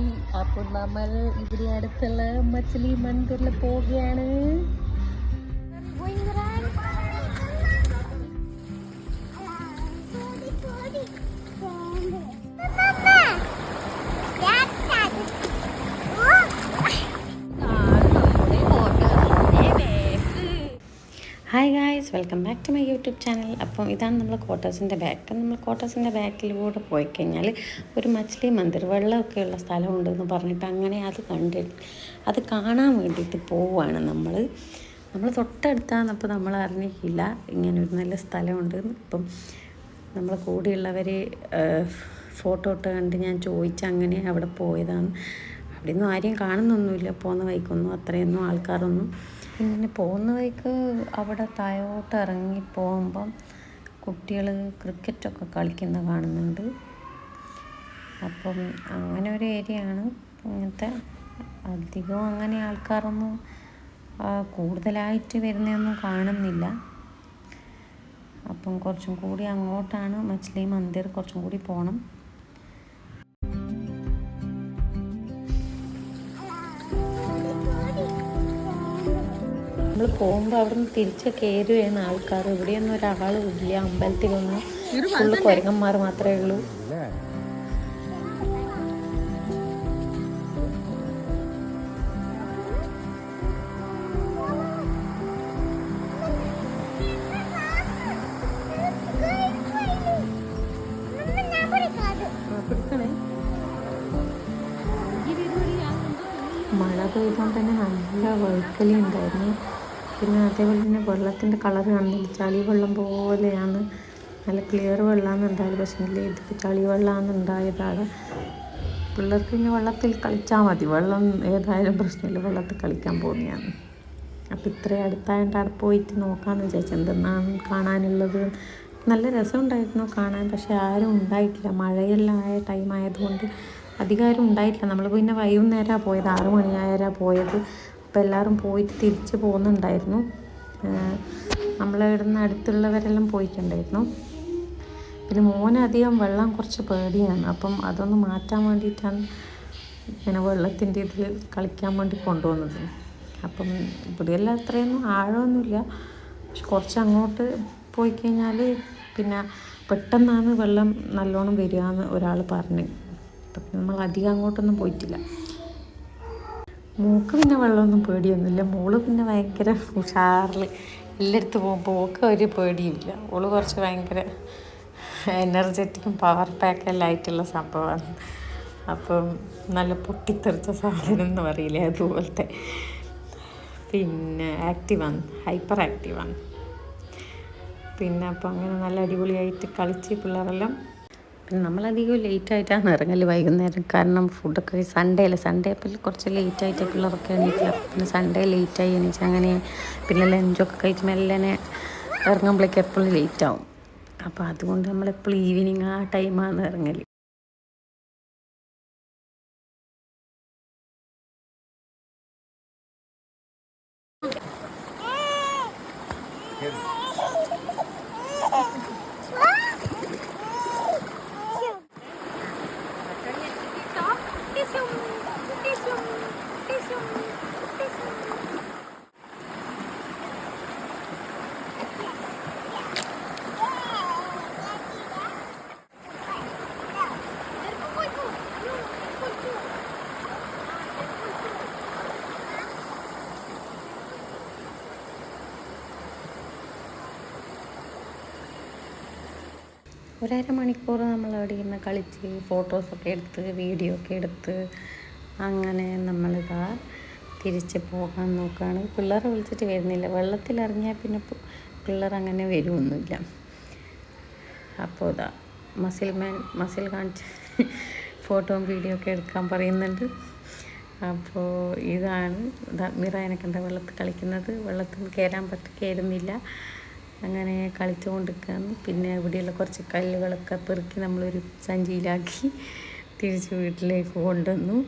പോയി അപ്പോൾ നമ്മൾ ഇവിടെ അടുത്തുള്ള മച്ചലി മന്ദിറിൽ പോവുകയാണ് hi guys welcome back to my YouTube channel അപ്പം ഇതാണ് നമ്മൾ ക്വാർട്ടേഴ്സിന്റെ ബാക്ക് നമ്മൾ ക്വാർട്ടേഴ്സിന്റെ ബാക്കിലൂടെ പോയി കഴിഞ്ഞാൽ ഒരു മച്ചിലി മന്ദിർ വെള്ളമൊക്കെയുള്ള സ്ഥലമുണ്ടെന്ന് പറഞ്ഞിട്ട് അങ്ങനെ അത് കണ്ട് അത് കാണാൻ വേണ്ടിയിട്ട് പോവുകയാണ് നമ്മൾ. നമ്മൾ തൊട്ടടുത്താന്നപ്പോൾ നമ്മൾ അറിഞ്ഞിട്ടില്ല. ഇങ്ങനെ ഒരു നല്ല സ്ഥലമുണ്ട്. ഇപ്പം നമ്മൾ കൂടെയുള്ളവർ ഫോട്ടോ ഇട്ട് കണ്ട് ഞാൻ ചോദിച്ച അങ്ങനെ അവിടെ പോയതാണ്. അവിടെയൊന്നും ആരെയും കാണുന്നൊന്നുമില്ല. പോകുന്ന വൈക്കൊന്നും അത്രയൊന്നും ആൾക്കാരൊന്നും പിന്നെ പോകുന്ന വഴിക്ക് അവിടെ താഴോട്ട് ഇറങ്ങി പോകുമ്പം കുട്ടികൾ ക്രിക്കറ്റൊക്കെ കളിക്കുന്ന കാണുന്നുണ്ട്. അപ്പം അങ്ങനെ ഒരു ഏരിയയാണ് ഇങ്ങനത്തെ. അധികവും അങ്ങനെ ആൾക്കാരൊന്നും കൂടുതലായിട്ട് വരുന്നതൊന്നും കാണുന്നില്ല. അപ്പം കുറച്ചും കൂടി അങ്ങോട്ടാണ് മച്ചിലി മന്ദിർ കുറച്ചും കൂടി പോകണം നമ്മൾ പോകുമ്പോൾ അവിടെ നിന്ന് തിരിച്ച് കയറി വരുന്ന ആൾക്കാർ ഇവിടെയൊന്നും ഒരാളും ഇല്ല. അമ്പലത്തിലൊന്നും ഫുള്ള് കുരങ്ങന്മാർ മാത്രമേ ഉള്ളൂ. മഴ പെയ്തുകൊണ്ട് തന്നെ നല്ല വഴുക്കലി ഉണ്ടായിരുന്നു പിന്നെ അതേപോലെ തന്നെ വെള്ളത്തിന്റെ കളർ കാണുന്നില്ല ചളി വെള്ളം പോലെയാണ്. നല്ല ക്ലിയർ വെള്ളമാണ് ഉണ്ടായത്. പക്ഷേ ഇത് ചളി വെള്ളമാണ് ഉണ്ടായതാണ്. പിള്ളേർക്ക് ഇനി വെള്ളത്തിൽ കളിച്ചാൽ മതി. വെള്ളം ഏതായാലും പ്രശ്നമില്ല. വെള്ളത്തിൽ കളിക്കാൻ പോകുന്നതാണ് അപ്പം ഇത്രയും അടുത്തായതുകൊണ്ട് അവിടെ പോയിട്ട് നോക്കാമെന്ന് വിചാരിച്ചു. എന്തെന്നാണ് കാണാനുള്ളത്? നല്ല രസമുണ്ടായിരുന്നു കാണാൻ. പക്ഷേ ആരും ഉണ്ടായിട്ടില്ല. മഴയെല്ലാം ആയ ടൈം ആയതുകൊണ്ട് അധികം ആരും ഉണ്ടായിട്ടില്ല. നമ്മൾ പിന്നെ വൈകുന്നേരമാണ് പോയത്. ആറ് മണിയായാലാണ് പോയത്. അപ്പോൾ എല്ലാവരും പോയിട്ട് തിരിച്ച് പോകുന്നുണ്ടായിരുന്നു. നമ്മളെ ഇവിടുന്ന് അടുത്തുള്ളവരെല്ലാം പോയിട്ടുണ്ടായിരുന്നു. പിന്നെ മോനധികം വെള്ളം കുറച്ച് പേടിയാണ്. അപ്പം അതൊന്ന് മാറ്റാൻ വേണ്ടിയിട്ടാണ് ഇങ്ങനെ വെള്ളത്തിന്റെ ഇതിൽ കളിക്കാൻ വേണ്ടി കൊണ്ടുവന്നത്. അപ്പം ഇവിടെയെല്ലാം അത്രയൊന്നും ആഴമൊന്നുമില്ല. പക്ഷെ കുറച്ച് അങ്ങോട്ട് പോയി കഴിഞ്ഞാൽ പിന്നെ പെട്ടെന്നാണ് വെള്ളം നല്ലോണം വരിക എന്ന് ഒരാൾ പറഞ്ഞു. അപ്പം നമ്മൾ അധികം അങ്ങോട്ടൊന്നും പോയിട്ടില്ല. മൂക്ക് പിന്നെ വെള്ളമൊന്നും പേടിയൊന്നുമില്ല. മോൾ പിന്നെ ഭയങ്കര ഉഷാറിൽ എല്ലായിടത്തും പോകുമ്പോൾ ഓക്ക് ഒരു പേടിയില്ല ഓൾ കുറച്ച് ഭയങ്കര എനർജറ്റിക്കും പവർ പാക്കെല്ലാം ആയിട്ടുള്ള സംഭവമാണ്. അപ്പം നല്ല പൊട്ടിത്തെറിച്ച സാധനം എന്ന് പറയില്ലേ അതുപോലത്തെ പിന്നെ ആക്റ്റീവാണ് ഹൈപ്പർ ആക്റ്റീവാണ് പിന്നെ അപ്പം അങ്ങനെ നല്ല അടിപൊളിയായിട്ട് കളിച്ച് പിള്ളേരെല്ലാം പിന്നെ നമ്മളധികം ലേറ്റ് ആയിട്ടാണ് ഇറങ്ങൽ വൈകുന്നേരം. കാരണം ഫുഡൊക്കെ സൺഡേ അല്ലേ സൺഡേ അപ്പം കുറച്ച് ലേറ്റ് ആയിട്ട് പിള്ളേർക്കെ എണീറ്റില്ല പിന്നെ സൺഡേ ലേറ്റായി എണീച്ച് അങ്ങനെ പിന്നെ ലഞ്ചൊക്കെ കഴിച്ച് മെല്ലനെ ഇറങ്ങുമ്പോഴേക്ക് എപ്പോഴും ലേറ്റ് ആവും അപ്പോൾ അതുകൊണ്ട് നമ്മളെപ്പോഴും ഈവനിങ് ആ ടൈമാണ് ഇറങ്ങൽ ഒരര മണിക്കൂർ നമ്മൾ അവിടെ ഇരുന്ന് കളിച്ച് ഫോട്ടോസൊക്കെ എടുത്ത് വീഡിയോ ഒക്കെ എടുത്ത് അങ്ങനെ നമ്മൾ നമ്മളിതാ തിരിച്ച് പോകാൻ നോക്കുകയാണ് പിള്ളേരെ വിളിച്ചിട്ട് വരുന്നില്ല. വെള്ളത്തിലിറങ്ങിയാൽ പിന്നെ പിള്ളേർ അങ്ങനെ വരുമൊന്നുമില്ല അപ്പോൾ ഇതാ മസിൽ മാൻ മസിൽ കാണിച്ച് ഫോട്ടോയും വീഡിയോ ഒക്കെ എടുക്കാൻ പറയുന്നുണ്ട്. അപ്പോൾ ഇതാണ്. ഇതാ മിറായനെ കണ്ട വെള്ളത്തിൽ കളിക്കുന്നത്. വെള്ളത്തിൽ കയറാൻ പറ്റ കയറുന്നില്ല അങ്ങനെ കളിച്ചുകൊണ്ടിരിക്കുകയാണ്. പിന്നെ ഇവിടെയുള്ള കുറച്ച് കല്ലുകളൊക്കെ പെറുക്കി നമ്മളൊരു സഞ്ചിയിലാക്കി തിരിച്ച് വീട്ടിലേക്ക് കൊണ്ടുവന്നു.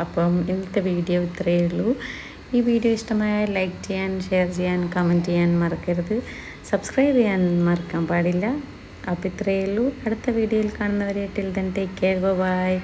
അപ്പം ഇന്നത്തെ വീഡിയോ ഇത്രയേ ഉള്ളൂ. ഈ വീഡിയോ ഇഷ്ടമായാൽ ലൈക്ക് ചെയ്യാൻ ഷെയർ ചെയ്യാൻ കമന്റ് ചെയ്യാൻ മറക്കരുത്. സബ്സ്ക്രൈബ് ചെയ്യാൻ മറക്കാൻ പാടില്ല. അപ്പോൾ ഇത്രയേ ഉള്ളൂ. അടുത്ത വീഡിയോയിൽ കാണുന്നവരെ till then take care bye